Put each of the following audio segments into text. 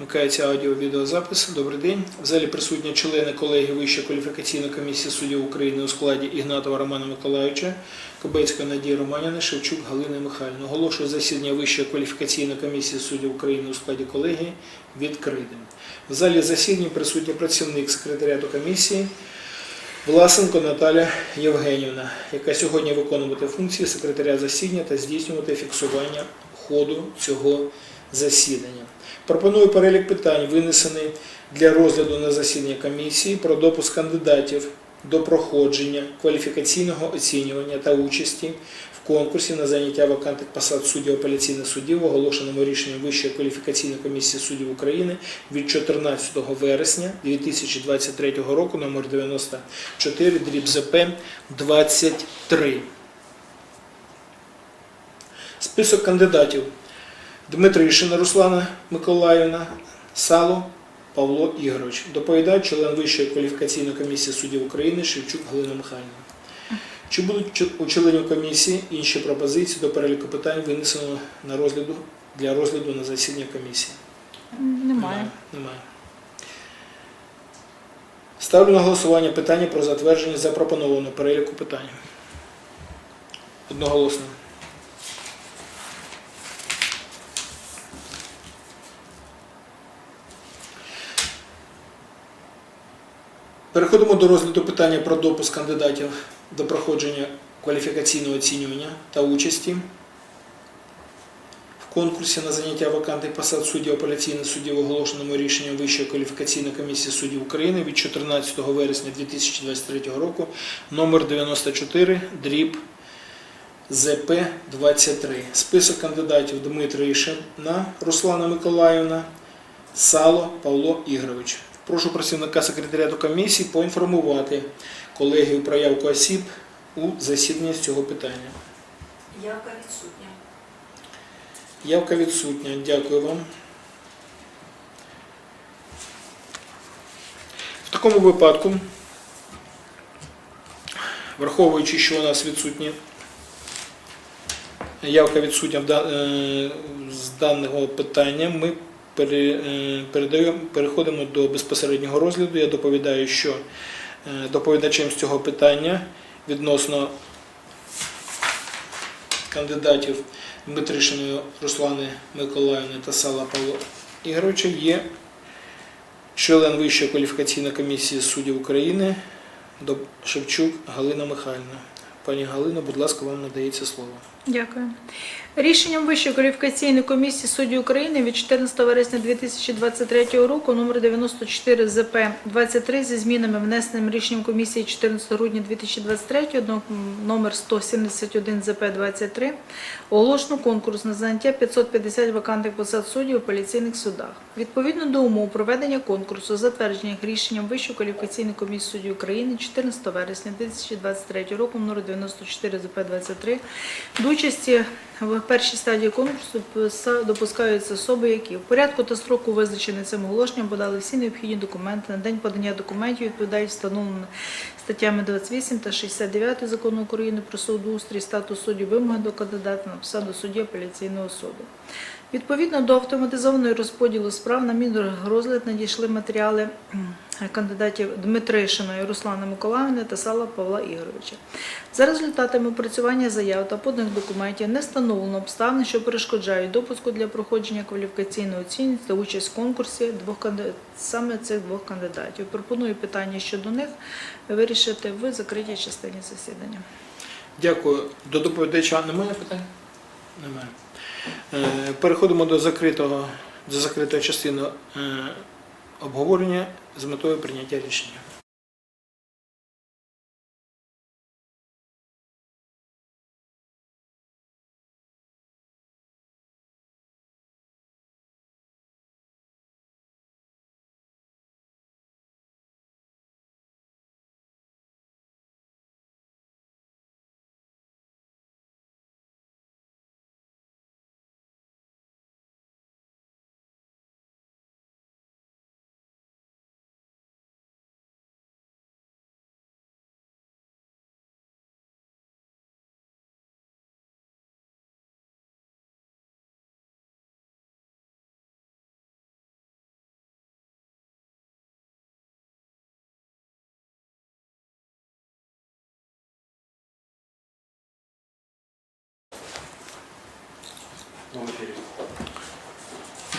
Вмикається аудіо-відеозапис. Добрий день. В залі присутні члени колегії Вищої кваліфікаційної комісії суддів України у складі Ігнатова Романа Миколайовича, Кобецької Надії Романіни, Шевчук Галини Михайлівни. Оголошую засідання Вищої кваліфікаційної комісії суддів України у складі колегії відкритим. В залі засідання присутній працівник секретаріату комісії Власенко Наталя Євгенівна, яка сьогодні виконувати функції секретаря засідання та здійснювати фіксування ходу цього засідання. Пропоную перелік питань, винесений для розгляду на засідання комісії про допуск кандидатів до проходження кваліфікаційного оцінювання та участі в конкурсі на заняття вакантних посад суддів апеляційних судів, оголошеному рішенням Вищої кваліфікаційної комісії суддів України від 14 вересня 2023 року, номер 94, дріб ЗП 23. Список кандидатів. Дмитришина Руслана Миколаївна, Сало Павло Ігорович. Доповідач, член Вищої кваліфікаційної комісії суддів України Шевчук Галина Михайлівна. Чи будуть у членів комісії інші пропозиції до переліку питань винесено на розгляду для розгляду на засідання комісії? Немає. Немає. Ставлю на голосування питання про затвердження запропонованого переліку питань. Одноголосно. Переходимо до розгляду питання про допуск кандидатів до проходження кваліфікаційного оцінювання та участі в конкурсі на заняття вакантних посад суддів апеляційних суддів, оголошеному рішенням Вищої кваліфікаційної комісії суддів України від 14 вересня 2023 року, номер 94, дріб ЗП 23. Список кандидатів Дмитришина Руслана Миколаївна, Сало Павло Ігорович. Прошу працівника секретаріату комісії поінформувати колегію про явку осіб у засіданні з цього питання. Явка відсутня. Явка відсутня. Дякую вам. В такому випадку, враховуючи, що у нас відсутні явка відсутня е, з даного питання, ми переходимо до безпосереднього розгляду. Я доповідаю, що е, доповідачем з цього питання відносно кандидатів Дмитришиної Руслани Миколаївни та Сала Павла Ігоровича є член Вищої кваліфікаційної комісії суддів України Шевчук Галина Михайлівна. Пані Галина, будь ласка, вам надається слово. Дякую. Рішенням Вищої кваліфікаційної комісії суддів України від 14 вересня 2023 року номер 94 ЗП 23 зі змінами внесеним рішенням комісії 14 грудня 2023 но- номер 171 ЗП 23 оголошено конкурс на заняття 550 вакантних посад суддів в апеляційних судах. Відповідно до умов проведення конкурсу, затверджених рішенням Вищої кваліфікаційної комісії суддів України 14 вересня 2023 року номер 94 ЗП 23 до участі в першій стадії конкурсу допускаються особи, які в порядку та строку визначені цим оголошенням подали всі необхідні документи на день подання документів відповідають встановленим статтями 28 та 69 закону України про судоустрій, статус суддів, вимоги до кандидата на посаду судді апеляційного суду. Відповідно до автоматизованої розподілу справ на Мінрозгляд надійшли матеріали кандидатів Дмитришиної Руслана Миколаївни та Сала Павла Ігоровича. За результатами опрацювання заяв та поданих документів не встановлено обставини, що перешкоджають допуску для проходження кваліфікаційної оцінки та участь в конкурсі двох саме цих двох кандидатів. Пропоную питання щодо них вирішити в закритій частині засідання. Дякую. До доповідача немає питань? Немає. Е, Переходимо до закритого до закритої частини е, обговорення з метою прийняття рішення.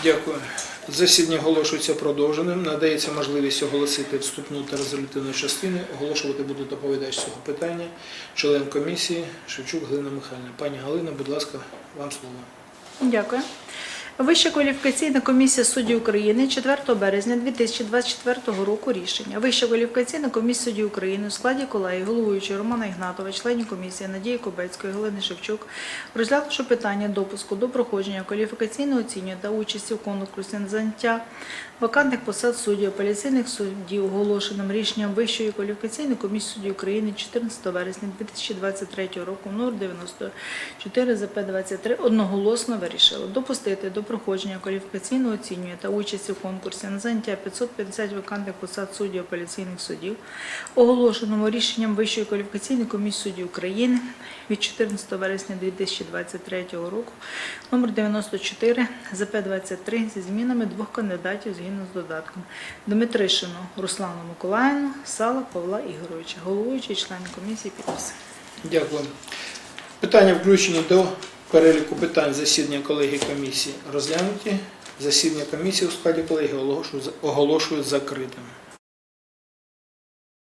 Дякую. Засідання оголошується продовженим. Надається можливість оголосити вступну та резолютивну частини. Оголошувати буде доповідач цього питання, член комісії Шевчук Галина Михайлівна. Пані Галина, будь ласка, вам слово. Дякую. Вища кваліфікаційна комісія суддів України 4 березня 2024 року рішення. Вища кваліфікаційна комісія суддів України у складі колегії головуючої Романа Ігнатова, членів комісії Надії Кобецької, Галини Шевчук, розглянувши питання допуску до проходження кваліфікаційного оцінювання та участі в конкурсі на заняття вакантних посад суддів апеляційних суддів, оголошеним рішенням Вищої кваліфікаційної комісії суддів України 14 вересня 2023 року номер 94 ЗП 23 одноголосно вирішили допустити до проходження кваліфікаційного оцінювання та участі в конкурсі на заняття 550 вакантних посад суддів апеляційних судів, оголошеному рішенням Вищої кваліфікаційної комісії суддів України від 14 вересня 2023 року номер 94 ЗП 23 зі змінами двох кандидатів згідно з додатком Дмитришину Руслану Миколаївну, Сала Павла Ігоровича, головуючий член комісії підписи. Дякую. Питання включені до переліку питань засідання колегії комісії розглянуті. Засідання комісії у складі колегії оголошую- оголошую закритим.